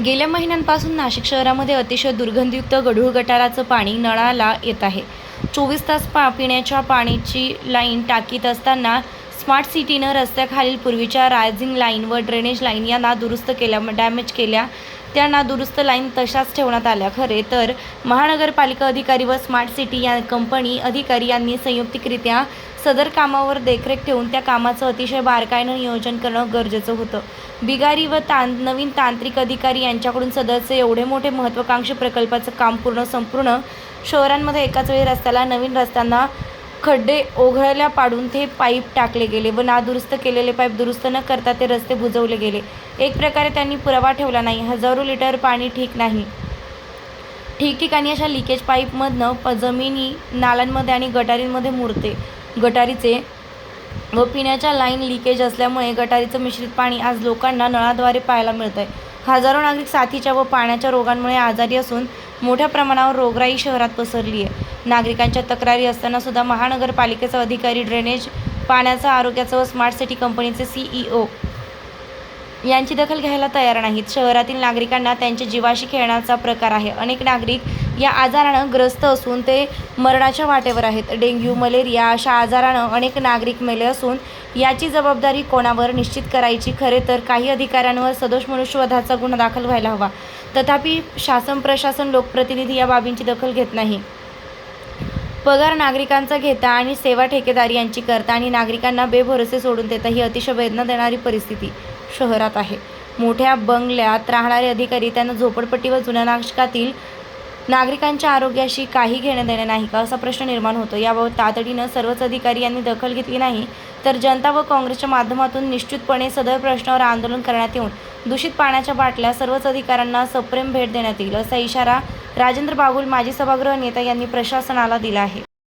गेल्या महिन्यांपासून नाशिक शहरामध्ये अतिशय दुर्गंधयुक्त गढूळ गटाराचं पाणी नळाला येत आहे. चोवीस तास पा पिण्याच्या पाण्याची लाईन टाकीत असताना स्मार्ट सिटीनं रस्त्याखालील पूर्वीच्या रायझिंग लाईन व ड्रेनेज लाईन यांना दुरुस्त केल्या डॅमेज केल्या. त्यांना दुरुस्त लाईन तशाच ठेवण्यात आल्या. खरे तर महानगरपालिका अधिकारी व स्मार्ट सिटी या कंपनी अधिकारी यांनी संयुक्तिकरित्या सदर कामावर देखरेख ठेवून त्या कामाचं अतिशय बारकाईनं नियोजन करणं गरजेचं होतं. बिगारी व तां नवीन तांत्रिक अधिकारी यांच्याकडून सदरचे एवढे मोठे महत्त्वाकांक्षी प्रकल्पाचं काम पूर्ण संपूर्ण शहरांमध्ये एकाच वेळी रस्त्याला नवीन रस्त्यांना खड्डे ओघळल्या पाडून ते पाईप टाकले गेले व नादुरुस्त केलेले पाईप दुरुस्त न करता ते रस्ते बुजवले गेले. एक प्रकारे त्यांनी पुरावा ठेवला नाही. हजारो लिटर पाणी ठीक नाही. ठिकठिकाणी अशा लिकेज पाईपमधनं प जमिनी नाल्यांमध्ये आणि गटारींमध्ये मुरते. गटारीचे व पिण्याच्या लाईन लिकेज असल्यामुळे गटारीचं मिश्रित पाणी आज लोकांना नळाद्वारे पाहायला मिळत आहे हजारो नागरिक साथीच्या व पाण्याच्या रोगांमुळे आजारी असून मोठ्या प्रमाणावर रोगराई शहरात पसरली आहे नागरिकांच्या तक्रारी असताना सुद्धा महानगरपालिकेचा अधिकारी ड्रेनेज पाण्याचा आरोग्याचं व स्मार्ट सिटी कंपनीचे सीईओ यांची दखल घ्यायला तयार नाहीत. शहरातील नागरिकांना त्यांच्या जीवाशी खेळण्याचा प्रकार आहे. अनेक नागरिक या आजारानं ग्रस्त असून ते मरणाच्या वाटेवर आहेत. डेंग्यू मलेरिया अशा आजारानं अनेक नागरिक मेले असून याची जबाबदारी कोणावर निश्चित करायची खरे तर काही अधिकाऱ्यांवर सदोष मनुष्यवधाचा गुन्हा दाखल व्हायला हवा. तथापि शासन प्रशासन लोकप्रतिनिधी या बाबींची दखल घेत नाही. पगार नागरिकांचा घेता आणि सेवा ठेकेदारी यांची करता आणि नागरिकांना बेभरोसे सोडून देता ही अतिशय वेदना देणारी परिस्थिती शहरात आहे. मोठ्या बंगल्यात राहणारे अधिकारी त्यांना झोपडपट्टी व जुन्या नाशकातील नागरिकांच्या आरोग्याशी काही घेणं देणं नाही का असा प्रश्न निर्माण होतो. याबाबत तातडीनं सर्वच अधिकारी यांनी दखल घेतली नाही तर जनता व काँग्रेसच्या माध्यमातून निश्चितपणे सदर प्रश्नावर आंदोलन करण्यात येऊन दूषित पाण्याच्या बाटल्या सर्वच अधिकाऱ्यांना सप्रेम भेट देण्यात येईल असा इशारा राजेंद्र बागुल माजी सभागृह नेता यांनी प्रशासनाला दिला आहे.